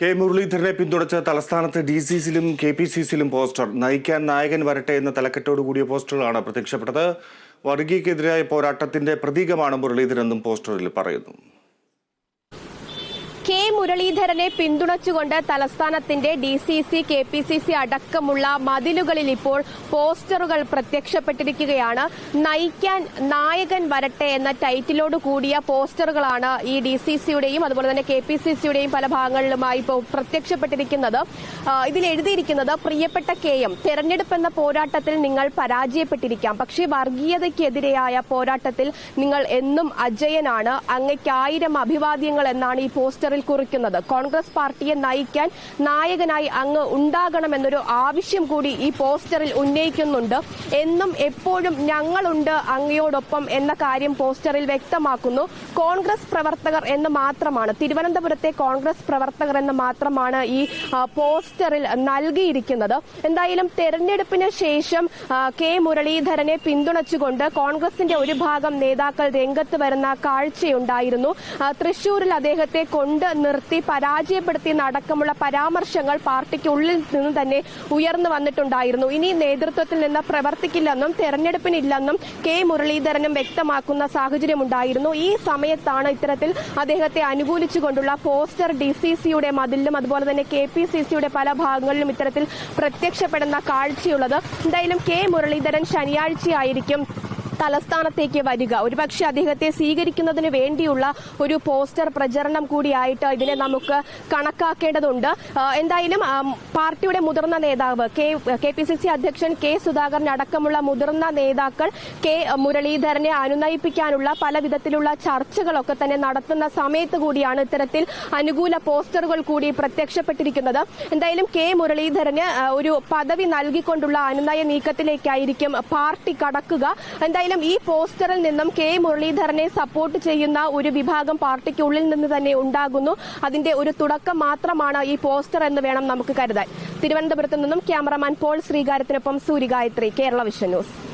K മുരളീധരനെ പിന്തുണച്ച് തലസ്ഥാനത്ത് ഡി സി സിയിലും കെ പി സി സിയിലും പോസ്റ്റർ. നയിക്കാൻ നായകൻ വരട്ടെ എന്ന തലക്കെട്ടോട് കൂടിയ പോസ്റ്ററുകളാണ് പ്രത്യക്ഷപ്പെട്ടത്. വർഗീയക്കെതിരായ പോരാട്ടത്തിന്റെ പ്രതീകമാണ് മുരളീധരൻ എന്നും പോസ്റ്ററിൽ പറയുന്നു. കെ മുരളീധരനെ പിന്തുണച്ചുകൊണ്ട് തലസ്ഥാനത്തിന്റെ D C C K P C C അടക്കമുള്ള മതിലുകളിൽ ഇപ്പോൾ പോസ്റ്ററുകൾ പ്രത്യക്ഷപ്പെട്ടിരിക്കുകയാണ്. നയിക്കാൻ നായകൻ വരട്ടെ എന്ന ടൈറ്റിലോട് കൂടിയ പോസ്റ്ററുകളാണ് ഈ ഡി സി സിയുടെയും അതുപോലെ തന്നെ കെ പി സി സിയുടെയും പല ഭാഗങ്ങളിലുമായി ഇപ്പോൾ പ്രത്യക്ഷപ്പെട്ടിരിക്കുന്നത്. ഇതിൽ എഴുതിയിരിക്കുന്നത് പ്രിയപ്പെട്ട കെ എം തെരഞ്ഞെടുപ്പ് എന്ന പോരാട്ടത്തിൽ നിങ്ങൾ പരാജയപ്പെട്ടിരിക്കാം. പക്ഷേ വർഗീയതയ്ക്കെതിരെയായ പോരാട്ടത്തിൽ നിങ്ങൾ എന്നും അജയനാണ്. അങ്ങയ്ക്കായിരം അഭിവാദ്യങ്ങൾ എന്നാണ് ഈ പോസ്റ്ററിൽ കുറിക്കുന്നത്. കോൺഗ്രസ് പാർട്ടിയെ നയിക്കാൻ നായകനായി അങ്ങ് ഉണ്ടാകണമെന്നൊരു ആവശ്യം കൂടി ഈ പോസ്റ്ററിൽ ഉന്നയിക്കുന്നുണ്ട്. എന്നും എപ്പോഴും ഞങ്ങളുണ്ട് അങ്ങയോടൊപ്പം എന്ന കാര്യം പോസ്റ്ററിൽ വ്യക്തമാക്കുന്നു. കോൺഗ്രസ് പ്രവർത്തകർ എന്ന് മാത്രമാണ് തിരുവനന്തപുരത്തെ കോൺഗ്രസ് പ്രവർത്തകർ എന്ന് മാത്രമാണ് ഈ പോസ്റ്ററിൽ നൽകിയിരിക്കുന്നത്. എന്തായാലും തെരഞ്ഞെടുപ്പിന് ശേഷം കെ മുരളീധരനെ പിന്തുണച്ചുകൊണ്ട് കോൺഗ്രസിന്റെ ഒരു ഭാഗം നേതാക്കൾ രംഗത്ത് വരുന്ന കാഴ്ചയുണ്ടായിരുന്നു. തൃശൂരിൽ അദ്ദേഹത്തെ കൊണ്ട് നിർത്തി പരാജയപ്പെടുത്തി അടക്കമുള്ള പരാമർശങ്ങൾ പാർട്ടിക്കുള്ളിൽ നിന്ന് തന്നെ ഉയർന്നു വന്നിട്ടുണ്ടായിരുന്നു. ഇനി നേതൃത്വത്തിൽ നിന്ന് പ്രവർത്തിക്കില്ലെന്നും തെരഞ്ഞെടുപ്പിനില്ലെന്നും കെ മുരളീധരനും വ്യക്തമാക്കുന്ന സാഹചര്യമുണ്ടായിരുന്നു. ഈ സമയത്താണ് ഇത്തരത്തിൽ അദ്ദേഹത്തെ അനുകൂലിച്ചുകൊണ്ടുള്ള പോസ്റ്റർ ഡി സി സിയുടെ മതിലിലും അതുപോലെ തന്നെ കെ പി സി സിയുടെ പല ഭാഗങ്ങളിലും ഇത്തരത്തിൽ പ്രത്യക്ഷപ്പെടുന്ന കാഴ്ചയുള്ളത്. എന്തായാലും കെ മുരളീധരൻ ശനിയാഴ്ചയായിരിക്കും തലസ്ഥാനത്തേക്ക് വരിക. ഒരുപക്ഷെ അദ്ദേഹത്തെ സ്വീകരിക്കുന്നതിന് വേണ്ടിയുള്ള ഒരു പോസ്റ്റർ പ്രചരണം കൂടിയായിട്ട് ഇതിനെ നമുക്ക് കണക്കാക്കേണ്ടതുണ്ട്. എന്തായാലും പാർട്ടിയുടെ മുതിർന്ന നേതാവ് കെ പി സി സി അധ്യക്ഷൻ കെ സുധാകരൻ അടക്കമുള്ള മുതിർന്ന നേതാക്കൾ കെ മുരളീധരനെ അനുനയിപ്പിക്കാനുള്ള പല വിധത്തിലുള്ള ചർച്ചകളൊക്കെ തന്നെ നടത്തുന്ന സമയത്ത് കൂടിയാണ് ഇത്തരത്തിൽ അനുകൂല പോസ്റ്ററുകൾ കൂടി പ്രത്യക്ഷപ്പെട്ടിരിക്കുന്നത്. എന്തായാലും കെ മുരളീധരന് ഒരു പദവി നൽകിക്കൊണ്ടുള്ള അനുനയ നീക്കത്തിലേക്കായിരിക്കും പാർട്ടി കടക്കുക. എന്തായാലും ഈ പോസ്റ്ററിൽ നിന്നും കെ മുരളീധരനെ സപ്പോർട്ട് ചെയ്യുന്ന ഒരു വിഭാഗം പാർട്ടിക്കുള്ളിൽ നിന്ന് തന്നെ ഉണ്ടാകുന്നു. അതിന്റെ ഒരു തുടക്കം മാത്രമാണ് ഈ പോസ്റ്റർ എന്ന് വേണം നമുക്ക് കരുതാൻ. തിരുവനന്തപുരത്ത് നിന്നും ക്യാമറമാൻ പോൾ ശ്രീകാര്യത്തിനൊപ്പം സൂര്യഗായത്രി കേരള വിഷൻ ന്യൂസ്.